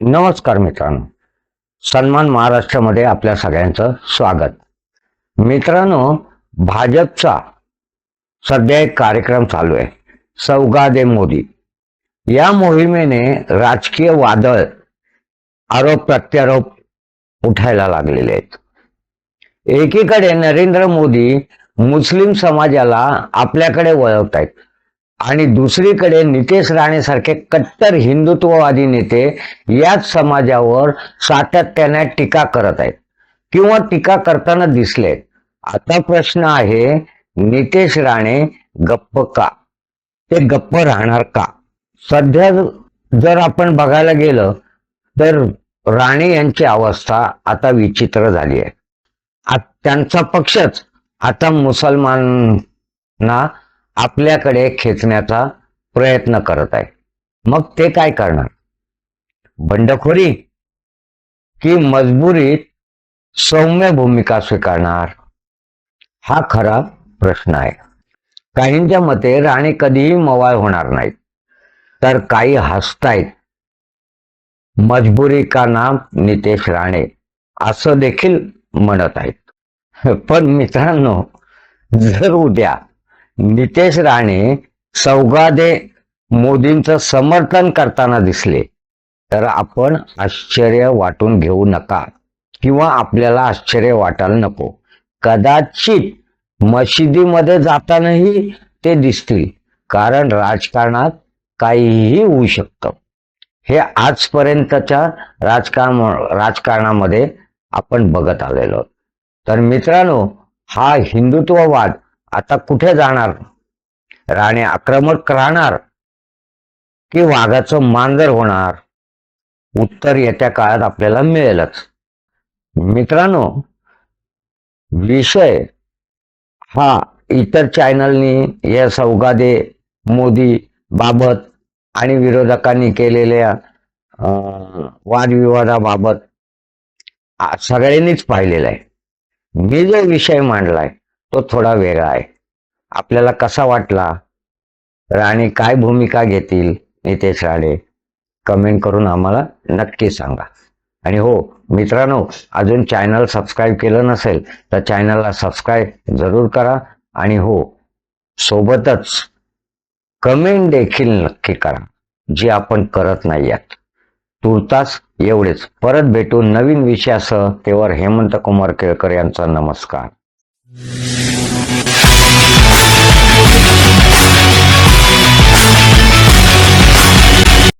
नमस्कार मित्रांनो. सन्मान महाराष्ट्रामध्ये आपल्या सगळ्यांचं स्वागत. मित्रांनो भाजपचा सध्या एक कार्यक्रम चालू आहे. सौगादे मोदी. या मोहिमेने राजकीय वादळ आरोप प्रत्यारोप उठायला लागलेले आहेत. एकीकडे नरेंद्र मोदी मुस्लिम समाजाला आपल्याकडे वळवतायत. आणि दुसरीकडे नितेश राणे सारखे कट्टर हिंदुत्ववादी नेते याच समाजावर सातत्याने टीका करत आहेत किंवा टीका करताना दिसले आता प्रश्न आहे नितेश राणे गप्प का? ते गप्प राहणार का? सध्या जर आपण बघायला गेलं तर राणे यांची अवस्था आता विचित्र झाली आहे. त्यांचा पक्षच आता मुसलमानांना आपल्याकडे खेचण्याचा प्रयत्न करत आहे. मग ते काय करणार? बंडखोरी की मजबुरीत सौम्य भूमिका स्वीकारणार? हा खरा प्रश्न आहे. काहींच्या मते राणे कधीही मवाळ होणार नाहीत. तर काही हसतायत. मजबुरी का नाम नितेश राणे असं देखील म्हणत आहेत. पण मित्रांनो जर उद्या नितेश राणे सौगादे मोदींचं समर्थन करताना दिसले तर आपण आश्चर्य वाटून घेऊ नका किंवा आपल्याला आश्चर्य वाटायला नको कदाचित मशिदीमध्ये जातानाही ते दिसतील कारण राजकारणात काहीही होऊ शकतं हे आजपर्यंतच्या राजकारण राजकारणामध्ये आपण बघत आलेलो आहोत. तर मित्रांनो हा हिंदुत्ववाद आता कुठे जाणार? राणे आक्रमक राहणार की वाघाचं मांजर होणार? उत्तर येत्या काळात आपल्याला मिळेलच. मित्रांनो विषय हा इतर चॅनलनी या सौगादे मोदी बाबत आणि विरोधकांनी केलेल्या वादविवादाबाबत सगळ्यांनीच पाहिलेला आहे. मी जो विषय मांडलाय तो थोडा वेगळा आहे. आपल्याला कसा वाटला? राणे काय भूमिका घेतील? नितेश राणे कमेंट करून आम्हाला नक्की सांगा. आणि हो मित्रांनो अजून चॅनल सबस्क्राईब केलं नसेल तर चॅनलला सबस्क्राईब जरूर करा. आणि हो सोबतच कमेंट देखील नक्की करा जी आपण करत नाही आहात. तुर्तास एवढेच. परत भेटू नवीन विषयासह तेव्हा हेमंत कुमार केळकर यांचा नमस्कार.